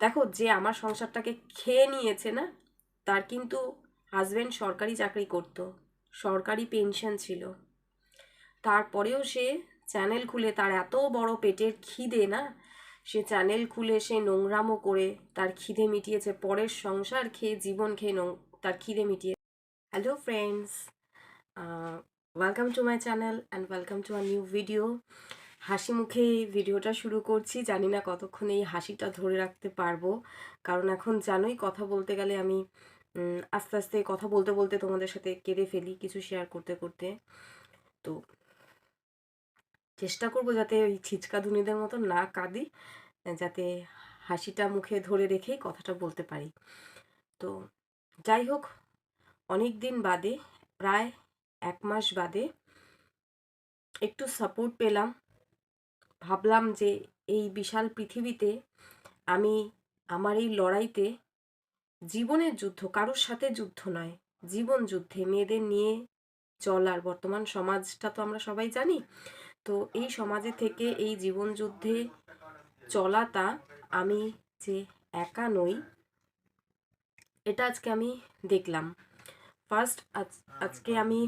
দেখো, যে আমার সংসারটাকে খেয়ে নিয়েছে না, তার কিন্তু হাজব্যান্ড সরকারি চাকরি করতো, সরকারি পেনশন ছিল। তারপরেও সে চ্যানেল খুলে, তার এত বড় পেটের খিদে না, সে চ্যানেল খুলে সে নোংরামো করে তার খিদে মিটিয়েছে, পরের সংসার খেয়ে, জীবন খেয়ে নোং, তার খিদে মিটিয়ে hello friends welcome to my channel and welcome to a new video হাসি মুখে এই ভিডিওটা শুরু করছি। জানি না কতক্ষণ এই হাসিটা ধরে রাখতে পারব। কারণ এখন জানোই কথা বলতে গেলে আমি আস্তে আস্তে কথা বলতে বলতে তোমাদের সাথে কেঁদে ফেলি কিছু শেয়ার করতে করতে। তো চেষ্টা করব যাতে ওই ছিচকা ধুনিদের মতো না কাঁদি, যাতে হাসিটা মুখে ধরে রেখেই কথাটা বলতে পারি। তো যাই হোক, অনেক দিন বাদে, প্রায় এক মাস বাদে একটু সাপোর্ট পেলাম। ভাবলাম যে এই বিশাল পৃথিবীতে আমি আমার এই লড়াইতে জীবনের যুদ্ধ, কারোর সাথে যুদ্ধ নয়, জীবন যুদ্ধে, মেয়েদের নিয়ে চলার। বর্তমান সমাজটা তো আমরা সবাই জানি। তো এই সমাজে থেকে এই জীবন যুদ্ধে চলাটা আমি যে একা নই, এটা আজকে আমি দেখলাম। ফার্স্ট আজ, আজকে আমি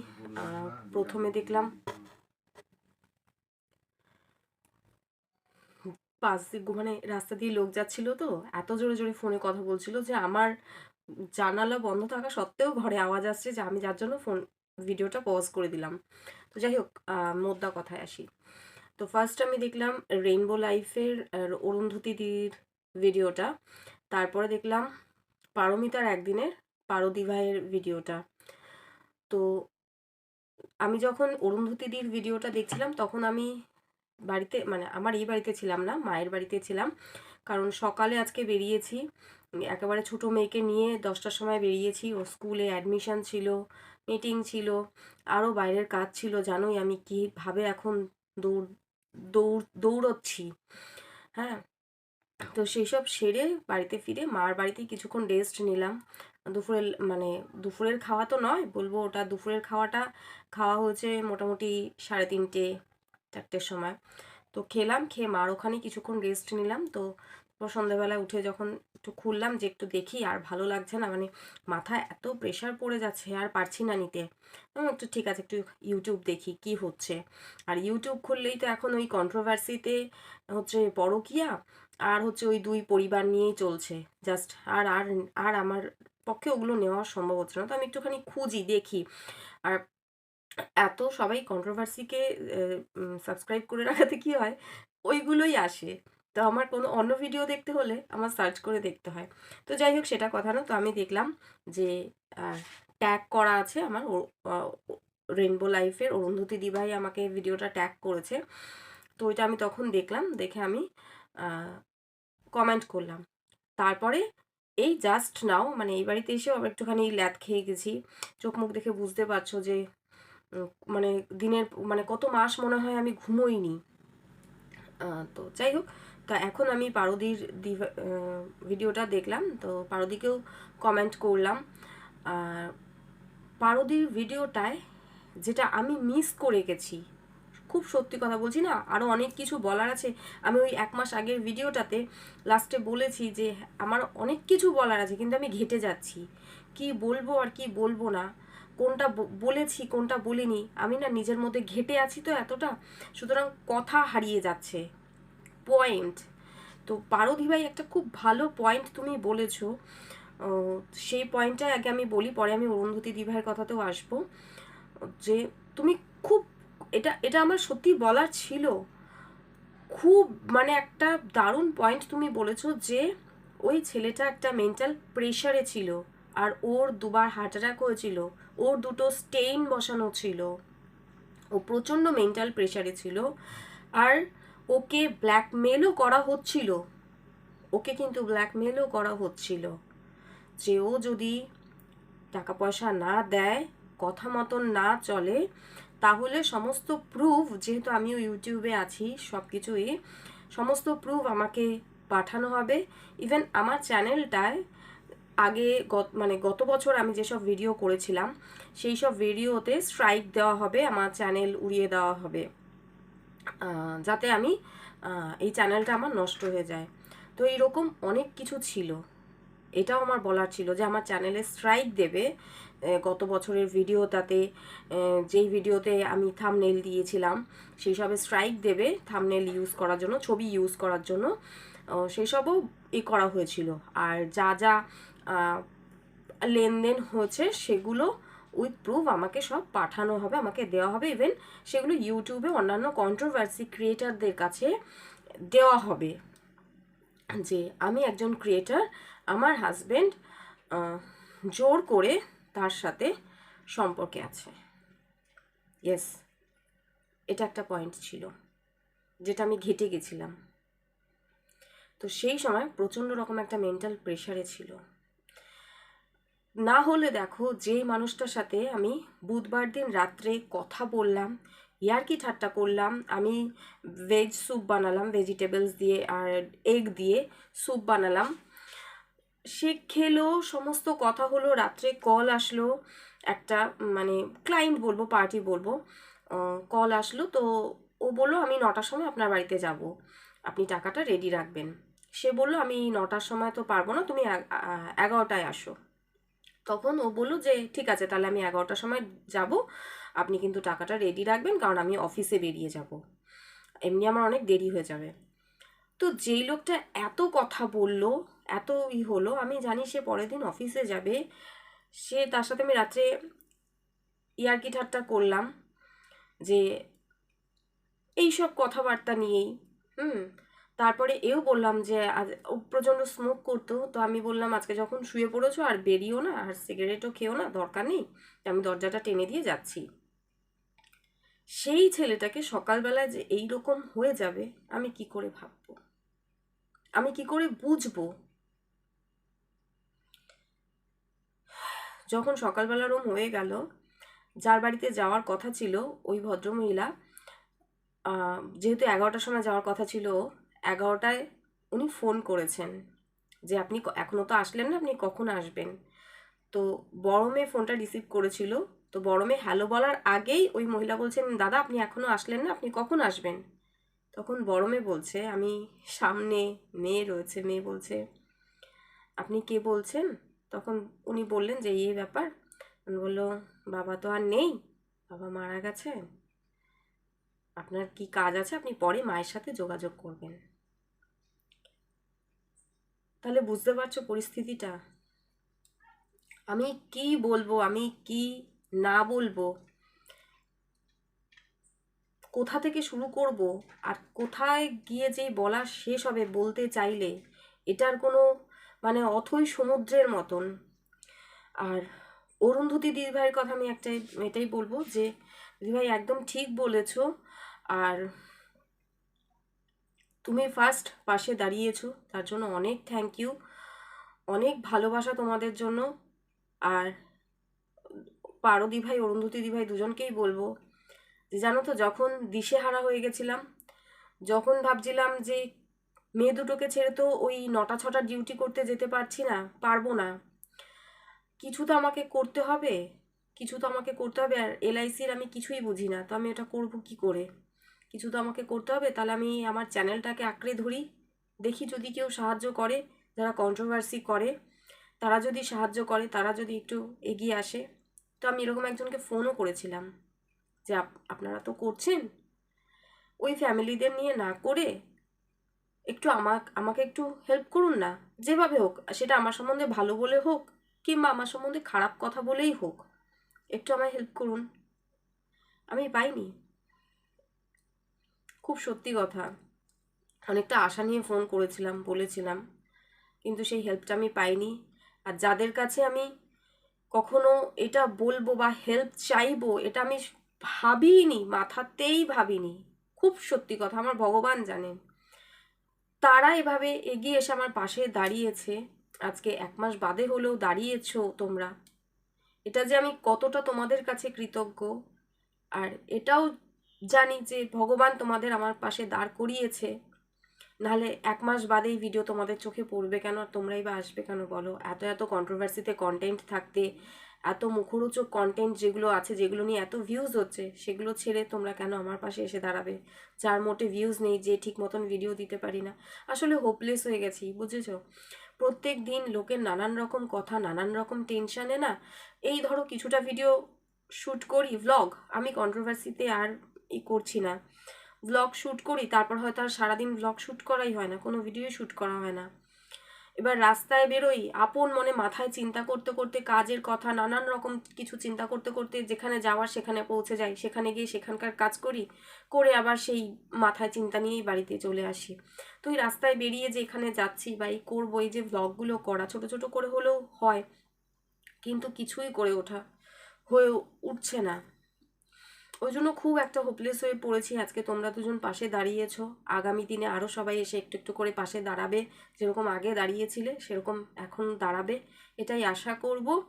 প্রথমে দেখলাম পাশ দিয়ে মানে রাস্তা দিয়ে লোক যাচ্ছিল তো, এত জোরে জোরে ফোনে কথা বলছিল যে আমার জানালা বন্ধ থাকা সত্ত্বেও ঘরে আওয়াজ আসছে যে আমি যার জন্য ফোন, ভিডিওটা পজ করে দিলাম। তো যাই হোক মোদ্দা কথায় আসি। তো ফার্স্ট আমি দেখলাম রেইনবো লাইফের অরুন্ধতী দিদির ভিডিওটা। তারপরে দেখলাম পারমিতার একদিনের পারদি ভাইয়ের ভিডিওটা। তো আমি যখন অরুন্ধতী দির ভিডিওটা দেখছিলাম, তখন আমি বাড়িতে মানে আমার এই বাড়িতে ছিলাম না, মায়ের বাড়িতে ছিলাম। কারণ সকালে আজকে বেরিয়েছি। একেবারে ছোট মেয়েকে নিয়ে দশটার সময় বেরিয়েছি। ও স্কুলে অ্যাডমিশান ছিল মিটিং ছিল আরও বাইরের কাজ ছিল। জানোই আমি কীভাবে এখন দৌড় দৌড়, দৌড়চ্ছি। হ্যাঁ তো সেই সব সেরে বাড়িতে ফিরে মার বাড়িতে কিছুক্ষণ রেস্ট নিলাম। দুপুরের মানে দুপুরের খাওয়া তো নয়, বলব ওটা দুপুরের খাওয়াটা। খাওয়া হয়েছে মোটামুটি সাড়ে তিনটে চারটের সময়। তো খেলাম, খেয়ে মার ওখানে কিছুক্ষণ রেস্ট নিলাম। তো সন্ধ্যাবেলায় উঠে যখন একটু খুললাম যে একটু দেখি আর ভালো লাগছে না মানে মাথায় এত প্রেশার পড়ে যাচ্ছে আর পারছি না নিতে। একটু ঠিক আছে, একটু ইউটিউব দেখি কি হচ্ছে। আর ইউটিউব খুললেই তো এখন ওই কন্ট্রোভার্সিতে হচ্ছে পরকিয়া আর হচ্ছে ওই দুই পরিবার নিয়েই চলছে। জাস্ট আর আর আর আমার পক্ষে ওগুলো নেওয়া সম্ভব হচ্ছে না। তো আমি একটুখানি খুঁজি, দেখি। আর এত সবাই কন্ট্রোভার্সিকে সাবস্ক্রাইব করে রাখাতে কি হয়? ওইগুলোই আসে। তো আমার কোনো অন্য ভিডিও দেখতে হলে আমার সার্চ করে দেখতে হয়। তো যাই হোক, সেটা কথা না। তো আমি দেখলাম যে ট্যাগ করা আছে আমার রেনবো লাইফের অরুন্ধতী দিভাই আমাকে ভিডিওটা ট্যাগ করেছে। তো ওইটা আমি তখন দেখলাম, দেখে আমি কমেন্ট করলাম। তারপরে এই জাস্ট নাও মানে এই বাড়িতে এসেও আবার একটুখানি ল্যাদ খেয়ে গেছি। চোখ মুখ দেখে বুঝতে পারছ যে মানে দিনের মানে কত মাস মনে হয় আমি ঘুমোইনি। তো যাই হোক, তা এখন আমি পারদির ভিডিওটা দেখলাম, তো পারদিকেও কমেন্ট করলাম। আর পারদির ভিডিওটায় যেটা আমি মিস করে গেছি, খুব সত্যি কথা বলছি না আরও অনেক কিছু বলার আছে। আমি ওই এক মাস আগের ভিডিওটাতে লাস্টে বলেছি যে আমার অনেক কিছু বলার আছে, কিন্তু আমি ঘেটে যাচ্ছি। কি বলব আর কি বলব না। কোনটা বলেছি, কোনটা বলিনি, আমি না নিজের মধ্যে ঘেটে আছি তো এতটা। সুতরাং কথা হারিয়ে যাচ্ছে। পয়েন্ট। তো পারদি ভাই, একটা খুব ভালো পয়েন্ট তুমি বলেছ। সেই পয়েন্টটা আগে আমি বলি, পরে আমি অরুন্ধতী দিভাইয়ের কথাতেও আসব। যে তুমি খুব, এটা এটা আমার সত্যি বলার ছিল। খুব মানে একটা দারুণ পয়েন্ট তুমি বলেছ যে ওই ছেলেটা একটা মেন্টাল প্রেশারে ছিল। আর ওর দুবার হার্ট অ্যাটাক হয়েছিল। ওর দুটো স্টেইন বসানো ছিল। ও প্রচণ্ড মেন্টাল প্রেশারে ছিল। আর ওকে ব্ল্যাকমেলও করা হচ্ছিল। ওকে কিন্তু ব্ল্যাকমেলও করা হচ্ছিল। যে ও যদি টাকা পয়সা না দেয়, কথা মতন না চলে, তাহলে সমস্ত প্রুফ যেহেতু আমিও ইউটিউবে আছি সব কিছুই সমস্ত প্রুফ আমাকে পাঠানো হবে। ইভেন আমার চ্যানেলটায় আগে মানে গত বছর আমি যেসব ভিডিও করেছিলাম সেই সব ভিডিওতে স্ট্রাইক দেওয়া হবে, আমার চ্যানেল উড়িয়ে দেওয়া হবে। যাতে আমি এই চ্যানেলটা আমার নষ্ট হয়ে যায়। তো এইরকম অনেক কিছু ছিল। এটাও আমার বলার ছিল যে আমার চ্যানেলে স্ট্রাইক দেবে গত বছরের ভিডিওটাতে যেই ভিডিওতে আমি থামনেল দিয়েছিলাম সেই সবে স্ট্রাইক দেবে থামনেল ইউজ করার জন্য, ছবি ইউজ করার জন্য সেই সবও ই করা হয়েছিল। আর যা যা লেনদেন হয়েছে সেগুলো উইথ প্রুফ আমাকে সব পাঠানো হবে, আমাকে দেওয়া হবে ইভেন সেগুলো ইউটিউবে অন্যান্য কন্ট্রোভার্সি ক্রিয়েটারদের কাছে দেওয়া হবে। যে আমি একজন ক্রিয়েটার আমার হাজবেন্ড জোর করে তার সাথে সম্পর্কে আছে। ইয়েস এটা একটা পয়েন্ট ছিল, যেটা আমি ঘেটে গেছিলাম। তো সেই সময় প্রচণ্ড রকম একটা মেন্টাল প্রেশারে ছিল। না হলে দেখো যেই মানুষটার সাথে আমি বুধবার দিন রাত্রে কথা বললাম, ইয়ার্কি ঠাট্টা করলাম, আমি ভেজ স্যুপ বানালাম ভেজিটেবলস দিয়ে আর এগ দিয়ে স্যুপ বানালাম। সে খেলো, সমস্ত কথা হলো, রাত্রে কল আসলো, একটা মানে ক্লায়েন্ট বলব পার্টি বলব কল আসলো, তো ও বলল, আমি নটার সময় আপনার বাড়িতে যাব, আপনি টাকাটা রেডি রাখবেন। সে বলল, আমি নটার সময় তো পারব না, তুমি এগারোটায় আসো। তখন ও বলল যে, ঠিক আছে, তাহলে আমি এগারোটার সময় যাব। আপনি কিন্তু টাকাটা রেডি রাখবেন, কারণ আমি অফিসে বেরিয়ে যাব। এমনি আমার অনেক দেরি হয়ে যাবে। তো যেই লোকটা এত কথা বলল, এত ই হলো, আমি জানি সে পরের দিন অফিসে যাবে। সে তার সাথে আমি রাত্রে ইয়ার্কি ঠাট্টা করলাম যে এইসব কথাবার্তা নিয়েই, হুম তারপরে এও বললাম যে ও প্রচণ্ড স্মোক করতো। তো আমি বললাম, আজকে যখন শুয়ে পড়েছো আর বেরিও না, আর সিগারেটও খেও না, দরকার নেই। আমি দরজাটা টেনে দিয়ে যাচ্ছি। সেই ছেলেটাকে সকালবেলায় যে এই রকম হয়ে যাবে, আমি কি করে ভাববো? আমি কি করে বুঝব? যখন সকালবেলা রুম হয়ে গেল, যার বাড়িতে যাওয়ার কথা ছিল ওই ভদ্রমহিলা যেহেতু এগারোটার সময় যাওয়ার কথা ছিল এগারোটায় উনি ফোন করেছেন যে আপনি এখনও তো আসলেন না, আপনি কখন আসবেন? তো বড় মেয়ে ফোনটা রিসিভ করেছিল। তো বড় মেয়ে হ্যালো বলার আগেই ওই মহিলা বলছেন, দাদা, আপনি এখনও আসলেন না, আপনি কখন আসবেন? তখন বড় মেয়ে বলছে, আমি সামনে মেয়ে রয়েছে, মেয়ে বলছে, আপনি কে বলছেন? তখন উনি বললেন যে, এই ব্যাপার। উনি বলল, বাবা তো আর নেই, বাবা মারা গেছে। আপনার কি কাজ আছে? আপনি পরে মায়ের সাথে যোগাযোগ করবেন। তাহলে বুঝতে পারছ পরিস্থিতিটা? আমি কি বলব, আমি কি না বলব? কোথা থেকে শুরু করব আর কোথায় গিয়ে যেই বলা শেষ হবে বলতে চাইলে এটার কোনো মানে অথই সমুদ্রের মতন। আর অরুন্ধতী দিদিভাইয়ের কথা আমি একটাই, এটাই বলব যে, দিদিভাই একদম ঠিক বলেছ। আর তুমি ফার্স্ট পাশে দাঁড়িয়েছো, তার জন্য অনেক থ্যাংক ইউ অনেক ভালোবাসা তোমাদের জন্য, আর পারো দিভাই অরুন্ধতী দিভাই দুজনকেই বলব যে জানো তো, যখন দিশেহারা হয়ে গেছিলাম, যখন ভাবছিলাম যে মেয়ে দুটোকে ছেড়ে তো ওই নটা ছটা ডিউটি করতে যেতে পারছি না, পারব না। কিছু তো আমাকে করতে হবে, কিছু তো আমাকে করতে হবে, আর এলআইসির আমি কিছুই বুঝি না, তো আমি এটা করব কি করে? কিছু তো আমাকে করতে হবে, তাহলে আমি আমার চ্যানেলটাকে আঁকড়ে ধরি। দেখি যদি কেউ সাহায্য করে, যারা কন্ট্রোভার্সি করে, তারা যদি সাহায্য করে, তারা যদি একটু এগিয়ে আসে। তো আমি এরকম একজনকে ফোনও করেছিলাম যে আপনারা তো করছেন? ওই ফ্যামিলিদের নিয়ে না করে একটু আমাক, আমাকে একটু হেল্প করুন না। যেভাবে হোক, সেটা আমার সম্বন্ধে ভালো বলে হোক, কিংবা আমার সম্বন্ধে খারাপ কথা বলেই হোক, একটু আমায় হেল্প করুন। আমি পাইনি। খুব সত্যি কথা। অনেকটা আশা নিয়ে ফোন করেছিলাম, বলেছিলাম। কিন্তু সেই হেল্পটা আমি পাইনি। আর যাদের কাছে আমি কখনো এটা বলব বা হেল্প চাইব, এটা আমি ভাবিনি মাথাতেই ভাবিনি। খুব সত্যি কথা, আমার ভগবান জানেন। তারা এভাবে এগিয়ে এসে আমার পাশে দাঁড়িয়েছে। আজকে এক মাস বাদে হলেও দাঁড়িয়েছো তোমরা। এটা যে আমি কতটা তোমাদের কাছে কৃতজ্ঞ, আর এটাও জানি যে ভগবান তোমাদের আমার পাশে দাঁড় করিয়েছে। নাহলে এক মাস বাদেই ভিডিও তোমাদের চোখে পড়বে কেন? আর তোমরাই বা আসবে কেন বলো? এত এত কন্ট্রোভার্সিতে কন্টেন্ট থাকতে, এত মুখরোচক কন্টেন্ট যেগুলো আছে, যেগুলো নিয়ে এত ভিউজ হচ্ছে, সেগুলো ছেড়ে তোমরা কেন আমার পাশে এসে দাঁড়াবে? যার মোটে ভিউজ নেই, যে ঠিক মতন ভিডিও দিতে পারি না। আসলে হোপলেস হয়ে গেছি, বুঝেছ? প্রত্যেক দিন লোকের নানান রকম কথা, নানান রকম টেনশানে না, এই ধরো কিছুটা ভিডিও শ্যুট করি ভ্লগ আমি কন্ট্রোভার্সিতে আর করছি না। ভ্লগ শ্যুট করি, তারপর হয়তো আর সারাদিন ভ্লগ শ্যুট করাই হয় না, কোনো ভিডিও শ্যুট করা হয় না। এবার রাস্তায় বেরোই, আপন মনে মাথায় চিন্তা করতে করতে কাজের কথা, নানান রকম কিছু চিন্তা করতে করতে যেখানে যাওয়ার সেখানে পৌঁছে যাই, সেখানে গিয়ে সেখানকার কাজ করি, করে আবার সেই মাথায় চিন্তা নিয়েই বাড়িতে চলে আসি। তো রাস্তায় বেরিয়ে যে এখানে যাচ্ছি বা এই করব, এই যে ভ্লগগুলো করা, ছোট ছোট করে হলেও হয়, কিন্তু কিছুই করে ওঠা, হয়ে উঠছে না। ওই জন্য খুব একটা হোপলেস হয়ে পড়েছি। আজকে তোমরা দুজন পাশে দাঁড়িয়েছ। আগামী দিনে আরও সবাই এসে একটু একটু করে পাশে দাঁড়াবে। যেরকম আগে দাঁড়িয়েছিলে, সেরকম এখন দাঁড়াবে। এটাই আশা করব।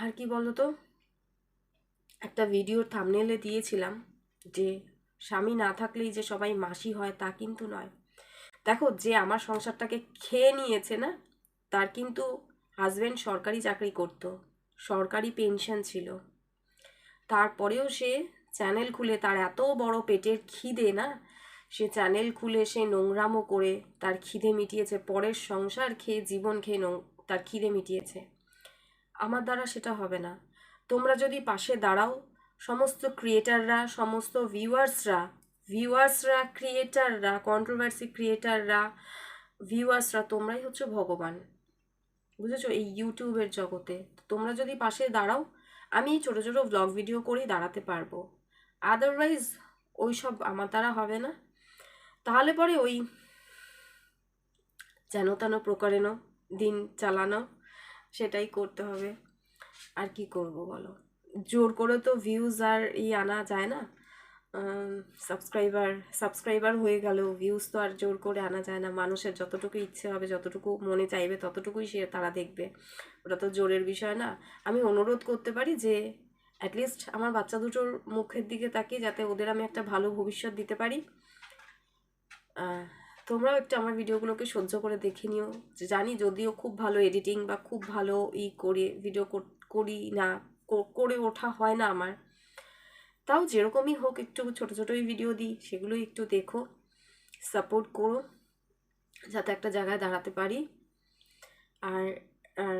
আর কি বলতো? একটা ভিডিওর থামনেলে দিয়েছিলাম যে, স্বামী না থাকলেই যে সবাই মাসি হয় তা কিন্তু নয়। দেখো, যে আমার সংসারটাকে খেয়ে নিয়েছে না, তার কিন্তু হাজব্যান্ড সরকারি চাকরি করতো। সরকারি পেনশন ছিল। তারপরেও সে চ্যানেল খুলে, তার এত বড় পেটের খিদে না? সে চ্যানেল খুলে, সে নোংরামো করে তার খিদে মিটিয়েছে, পরের সংসার খেয়ে, জীবন খেয়ে নোং তার খিদে মিটিয়েছে। আমার দ্বারা সেটা হবে না। তোমরা যদি পাশে দাঁড়াও, সমস্ত ক্রিয়েটাররা সমস্ত ভিউয়ার্সরা ভিউয়ার্সরা ক্রিয়েটাররা কন্ট্রোভার্সি ক্রিয়েটাররা ভিউয়ার্সরা তোমরাই হচ্ছে ভগবান। বুঝেছ? এই ইউটিউবের জগতে। তোমরা যদি পাশে দাঁড়াও আমি ছোটো ছোটো ব্লগ ভিডিও করেই দাঁড়াতে পারব। আদারওয়াইজ ওই সব আমার দ্বারা হবে না। তাহলে পরে ওই যেন তেন প্রকারেণ দিন চালানো, সেটাই করতে হবে। আর কি করব বলো? জোর করে তো ভিউজ আর ই আনা যায় না। সাবস্ক্রাইবার সাবস্ক্রাইবার হয়ে গেল ভিউজ তো আর জোর করে আনা যায় না। মানুষের যতটুকু ইচ্ছে হবে, যতটুকু মনে চাইবে, ততটুকুই সে তারা দেখবে। ওটা তো জোরের বিষয় না। আমি অনুরোধ করতে পারি যে অ্যাটলিস্ট আমার বাচ্চা দুটোর মুখের দিকে তাকিয়ে যাতে ওদের আমি একটা ভালো ভবিষ্যৎ দিতে পারি। তোমরাও একটু আমার ভিডিওগুলোকে সহ্য করে দেখে নিও। জানি যদিও খুব ভালো এডিটিং বা খুব ভালো ই করে ভিডিও করি না করে ওঠা হয় না আমার। তাও যেরকমই হোক একটু ছোটো ছোটোই ভিডিও দিই, সেগুলোই একটু দেখো সাপোর্ট করো, যাতে একটা জায়গায় দাঁড়াতে পারি। আর আর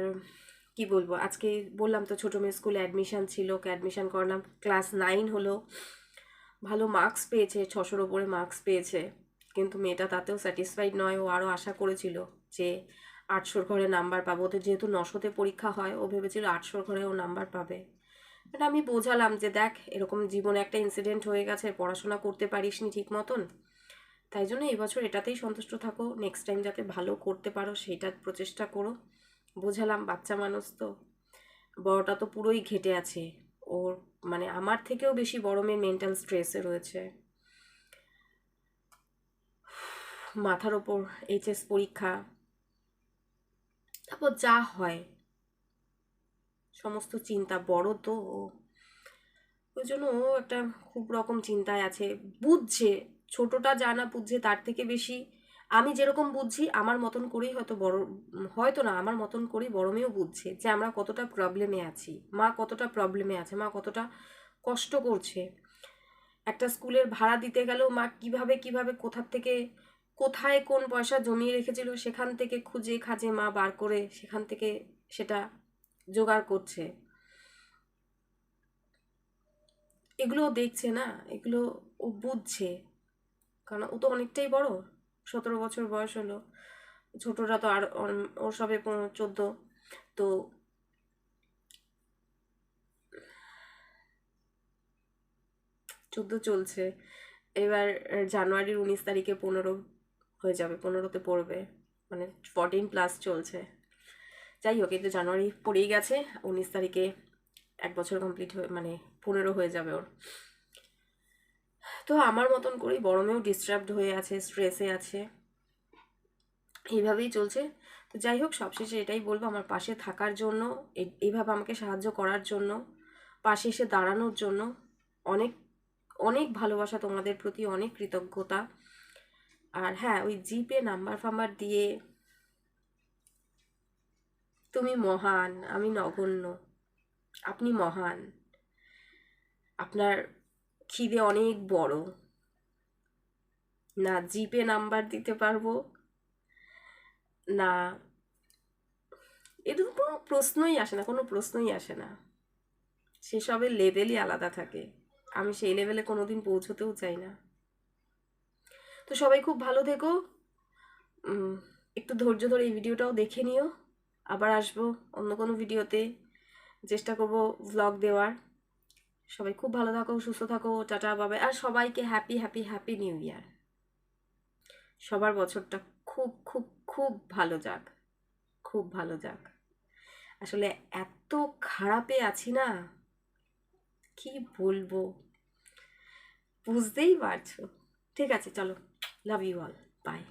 কি বলব, আজকে বললাম তো ছোটো মেয়ে স্কুলে অ্যাডমিশান ছিল, ওকে অ্যাডমিশান করলাম। ক্লাস নাইন হলো, ভালো মার্কস পেয়েছে, ছশোর ওপরে মার্কস পেয়েছে। কিন্তু মেয়েটা তাতেও স্যাটিসফাইড নয়, ও আরও আশা করেছিল যে আটশোর ঘরে নাম্বার পাবো। ওদের যেহেতু নশোতে পরীক্ষা হয়, ও ভেবেছিল আটশোর ঘরে ও নাম্বার পাবে। এটা আমি বোঝালাম যে দেখ, এরকম জীবনে একটা ইনসিডেন্ট হয়ে গেছে, পড়াশোনা করতে পারিস নি ঠিক মতন। তাই জন্য এই বছর এটাতেই সন্তুষ্ট থাকো। নেক্সট টাইম যাতে ভালো করতে পারো, সেইটার প্রচেষ্টা করো। বোঝালাম, বাচ্চা মানুষ তো। বড়টা তো পুরোই ঘেটে আছে। ওর মানে আমার থেকেও বেশি বড় মেন্টাল স্ট্রেসে রয়েছে। মাথার ওপর এইচএস পরীক্ষা। তারপর যা হয়। সমস্ত চিন্তা বড় তো। ওই জন্য ও একটা খুব রকম চিন্তায় আছে। বুঝছে, ছোটটা যা না বুঝছে তার থেকে বেশি আমি যেরকম বুঝছি আমার মতন করেই হয়তো বড়, হয়তো না, আমার মতন করেই বড় মেয়েও বুঝছে যে আমরা কতটা প্রবলেমে আছি। মা কতটা প্রবলেমে আছে, মা কতটা কষ্ট করছে। একটা স্কুলের ভাড়া দিতে গেলেও মা কীভাবে কীভাবে, কোথার থেকে, কোথায় কোন পয়সা জমিয়ে রেখেছিল সেখান থেকে খুঁজে খাজে মা বার করে সেখান থেকে সেটা জোগাড় করছে। এগুলো দেখছে না, এগুলো ও বুঝছে। কারণ ও তো অনেকটাই বড়, সতেরো বছর বয়স হলো। ছোটরা তো আর ওর সবে চোদ্দ। তো চোদ্দ চলছে। এবার জানুয়ারির উনিশ তারিখে পনেরো হয়ে যাবে, পনেরোতে পড়বে। মানে ফরটিন প্লাস চলছে। যাই হোক কিন্তু জানুয়ারি পড়েই গেছে। উনিশ তারিখে এক বছর কমপ্লিট হয়ে মানে পনেরো হয়ে যাবে ওর। তো আমার মতন করেই গরমেও ডিস্টার্বড হয়ে আছে স্ট্রেসে আছে। এইভাবেই চলছে। তো যাই হোক, সবশেষে এটাই বলব, আমার পাশে থাকার জন্য এইভাবে আমাকে সাহায্য করার জন্য, পাশে এসে দাঁড়ানোর জন্য অনেক অনেক ভালোবাসা তোমাদের প্রতি, অনেক কৃতজ্ঞতা। আর হ্যাঁ ওই জিপে নাম্বার ফাম্বার দিয়ে তুমি মহান, আমি নগণ্য। আপনি মহান। আপনার খিদে অনেক বড়। না, জিপে নাম্বার দিতে পারব? না। এরকম কোনো প্রশ্নই আসে না, কোনো প্রশ্নই আসে না। সেসবের লেভেলই আলাদা থাকে। আমি সেই লেভেলে কোনো দিন পৌঁছতেও চাই না। তো সবাই খুব ভালো থেকো। একটু ধৈর্য ধরে এই ভিডিওটাও দেখে নিও। আবার আসব অন্য কোনো ভিডিওতে। চেষ্টা করব ভ্লগ দেওয়ার। সবাই খুব ভালো থাকো, সুস্থ থাকো, টাটা বাবাই আর সবাইকে happy happy happy new year সবার বছরটা খুব খুব খুব ভালো যাক। খুব ভালো যাক। আসলে এত খারাপে আছি না? কি বলব? বুঝতেই পারছ। ঠিক আছে, চলো লাভ ইউ অল বাই